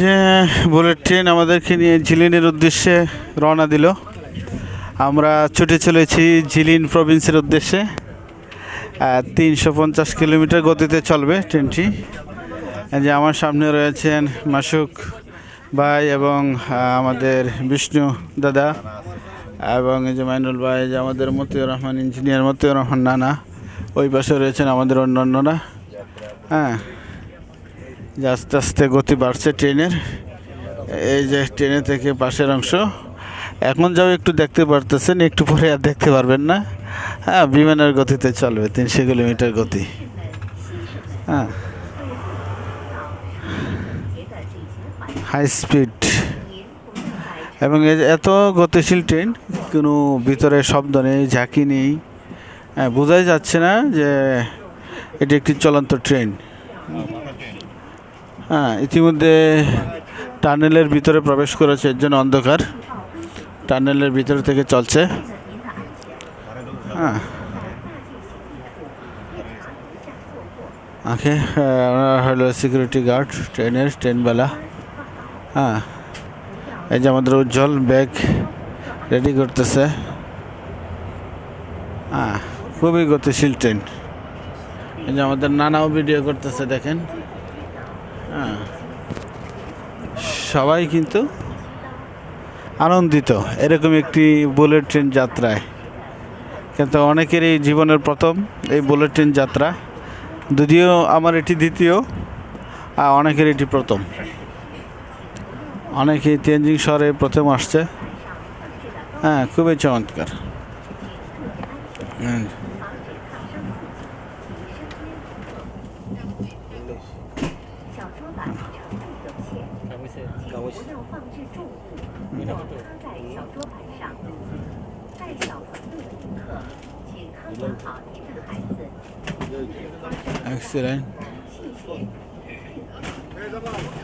যে bullet train আমাদেরকে নিয়ে ঝিলিনের উদ্দেশ্যে রওনা দিল। আমরা ছুটে চলেছি ঝিলিন প্রভিন্সের উদ্দেশ্যে। তিনশো পঞ্চাশ কিলোমিটার গতিতে চলবে ট্রেনটি। যে আমার সামনে রয়েছেন মাসুক ভাই এবং আমাদের বিষ্ণু দাদা এবং যে মাইনুল ভাই যে আমাদের মতিউর রহমান ইঞ্জিনিয়ার মতিউর রহমান নানা। ওই পাশে রয়েছেন আমাদের অন্য অন্যরা হ্যাঁ যে আস্তে আস্তে গতি বাড়ছে ট্রেনের। এই যে ট্রেনের থেকে পাশের অংশ। এখন যাও, একটু দেখতে পারতেছেন, একটু পরে আর দেখতে পারবেন না। হ্যাঁ বিমানের গতিতে চলবে, তিনশো কিলোমিটার গতি। হ্যাঁ। হাই স্পিড এবং এত গতিশীল ট্রেন, কোনো ভিতরে শব্দ নেই, ঝাঁকি নেই। হ্যাঁ বোঝাই যাচ্ছে না যে এটি একটি চলন্ত ট্রেন। হ্যাঁ ইতিমধ্যে টানেলের ভিতরে প্রবেশ করেছে, এর জন্য অন্ধকার। টানেলের ভিতরে থেকে চলছে। হ্যাঁ। ওকে ওনারা হলো সিকিউরিটি গার্ড ট্রেনের ট্রেনবেলা হ্যাঁ। এই যে আমাদের উজ্জ্বল ব্যাগ রেডি করতেছে। হ্যাঁ খুবই গতিশীল ট্রেন এই যে আমাদের নানাও ভিডিও করতেছে, দেখেন। হ্যাঁ সবাই কিন্তু আনন্দিত। এরকম একটি বুলেট ট্রেন যাত্রায়। কিন্তু অনেকেরই জীবনের প্রথম এই বুলেট ট্রেন যাত্রা। যদিও আমার এটি দ্বিতীয়, আর অনেকের এটি প্রথম। অনেকে তেনজিং শহরে প্রথম আসছে। হ্যাঁ খুবই চমৎকার। হুম। 板长度有限，不要放置重物，或趴在小桌板上。带小朋友的旅客，请看管好您的孩子。Excellent. 谢谢。